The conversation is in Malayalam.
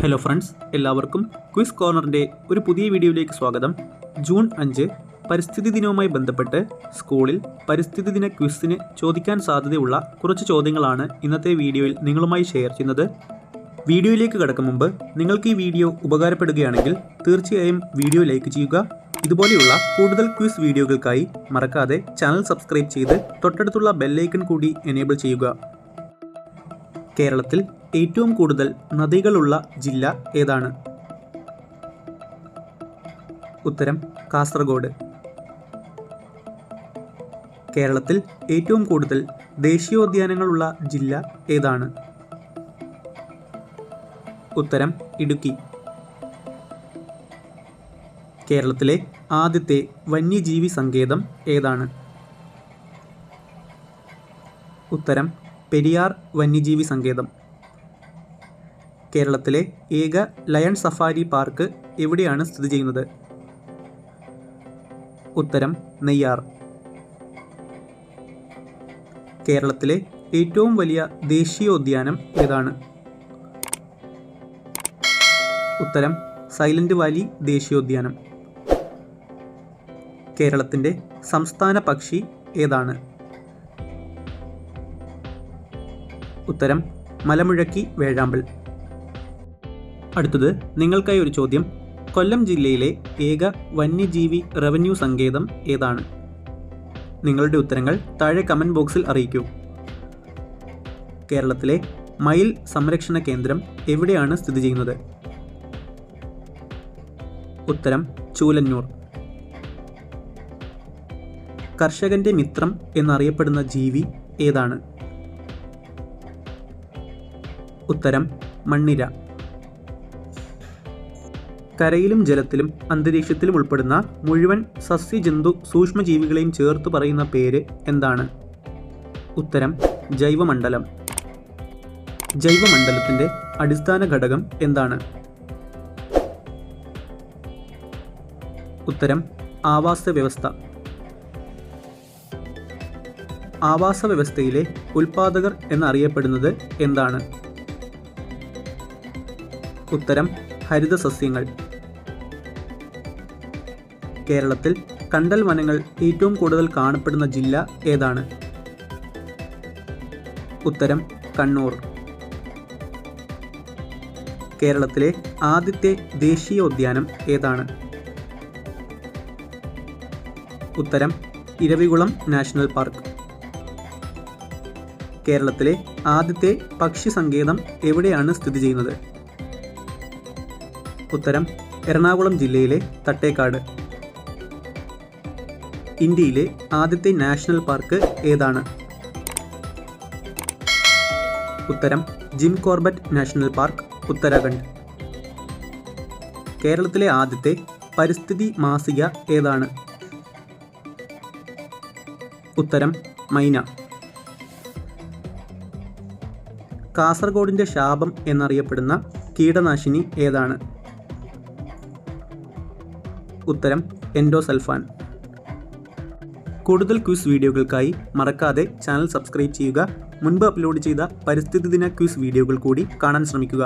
ഹലോ ഫ്രണ്ട്സ് എല്ലാവർക്കും ക്വിസ് കോർണറിന്റെ ഒരു പുതിയ വീഡിയോയിലേക്ക് സ്വാഗതം. ജൂൺ അഞ്ച് പരിസ്ഥിതി ദിനവുമായി ബന്ധപ്പെട്ട് സ്കൂളിൽ പരിസ്ഥിതി ദിന ക്വിസിന് ചോദിക്കാൻ സാധ്യതയുള്ള കുറച്ച് ചോദ്യങ്ങളാണ് ഇന്നത്തെ വീഡിയോയിൽ നിങ്ങളുമായി ഷെയർ ചെയ്യുന്നത്. വീഡിയോയിലേക്ക് കടക്കും മുമ്പ് നിങ്ങൾക്ക് ഈ വീഡിയോ ഉപകാരപ്പെടുകയാണെങ്കിൽ തീർച്ചയായും വീഡിയോ ലൈക്ക് ചെയ്യുക. ഇതുപോലെയുള്ള കൂടുതൽ ക്വിസ് വീഡിയോകൾക്കായി മറക്കാതെ ചാനൽ സബ്സ്ക്രൈബ് ചെയ്ത് തൊട്ടടുത്തുള്ള ബെല്ലൈക്കൺ കൂടി എനേബിൾ ചെയ്യുക. കേരളത്തിൽ ഏറ്റവും കൂടുതൽ നദികളുള്ള ജില്ല ഏതാണ്? ഉത്തരം കാസർഗോഡ്. കേരളത്തിൽ ഏറ്റവും കൂടുതൽ ദേശീയോദ്യാനങ്ങളുള്ള ജില്ല ഏതാണ്? ഉത്തരം ഇടുക്കി. കേരളത്തിലെ ആദ്യത്തെ വന്യജീവി സങ്കേതം ഏതാണ്? ഉത്തരം പെരിയാർ വന്യജീവി സങ്കേതം. കേരളത്തിലെ ഏക ലയൺ സഫാരി പാർക്ക് എവിടെയാണ് സ്ഥിതി ചെയ്യുന്നത്? ഉത്തരം നെയ്യാർ. കേരളത്തിലെ ഏറ്റവും വലിയ ദേശീയോദ്യാനം ഏതാണ്? ഉത്തരം സൈലന്റ് വാലി ദേശീയോദ്യാനം. കേരളത്തിന്റെ സംസ്ഥാന പക്ഷി ഏതാണ്? ഉത്തരം മലമുഴക്കി വേഴാമ്പൽ. അടുത്തത് നിങ്ങൾക്കായി ഒരു ചോദ്യം. കൊല്ലം ജില്ലയിലെ ഏക വന്യജീവി റവന്യൂ സങ്കേതം ഏതാണ്? നിങ്ങളുടെ ഉത്തരങ്ങൾ താഴെ കമന്റ് ബോക്സിൽ അറിയിക്കൂ. കേരളത്തിലെ മയിൽ സംരക്ഷണ കേന്ദ്രം എവിടെയാണ് സ്ഥിതി ചെയ്യുന്നത്? ഉത്തരം ചൂലന്നൂർ. കർഷകന്റെ മിത്രം എന്നറിയപ്പെടുന്ന ജീവി ഏതാണ്? ഉത്തരം മണ്ണിര. കരയിലും ജലത്തിലും അന്തരീക്ഷത്തിലും ഉൾപ്പെടുന്ന മുഴുവൻ സസ്യജന്തു സൂക്ഷ്മജീവികളെയും ചേർത്ത് പറയുന്ന പേര് എന്താണ്? ഉത്തരം ജൈവമണ്ഡലം. ജൈവമണ്ഡലത്തിന്റെ അടിസ്ഥാന ഘടകം എന്താണ്? ഉത്തരം ആവാസ വ്യവസ്ഥ ആവാസ വ്യവസ്ഥയിലെ ഉൽപാദകർ എന്നറിയപ്പെടുന്നത് എന്താണ്? ഉത്തരം ഹരിതസസ്യങ്ങൾ. കേരളത്തിൽ കണ്ടൽ വനങ്ങൾ ഏറ്റവും കൂടുതൽ കാണപ്പെടുന്ന ജില്ല ഏതാണ്? ഉത്തരം കണ്ണൂർ. കേരളത്തിലെ ആദ്യത്തെ ദേശീയോദ്യാനം ഏതാണ്? ഉത്തരം ഇരവികുളം നാഷണൽ പാർക്ക്. കേരളത്തിലെ ആദ്യത്തെ പക്ഷി സങ്കേതം എവിടെയാണ് സ്ഥിതി ചെയ്യുന്നത്? ഉത്തരം എറണാകുളം ജില്ലയിലെ തട്ടേക്കാട്. ഇന്ത്യയിലെ ആദ്യത്തെ നാഷണൽ പാർക്ക് ഏതാണ്? ഉത്തരം Jim Corbett national park Uttarakhand. കേരളത്തിലെ ആദ്യത്തെ പരിസ്ഥിതി മാസിക ഏതാണ്? ഉത്തരം മൈന. കാസർഗോഡിന്റെ ശാപം എന്നറിയപ്പെടുന്ന കീടനാശിനി ഏതാണ്? ഉത്തരം എൻഡോസൾഫാൻ. കൂടുതൽ ക്വിസ് വീഡിയോകൾക്കായി മറക്കാതെ ചാനൽ സബ്സ്ക്രൈബ് ചെയ്യുക. മുൻപ് അപ്ലോഡ് ചെയ്ത പരിസ്ഥിതി ദിന ക്വിസ് വീഡിയോകൾ കൂടി കാണാൻ ശ്രമിക്കുക.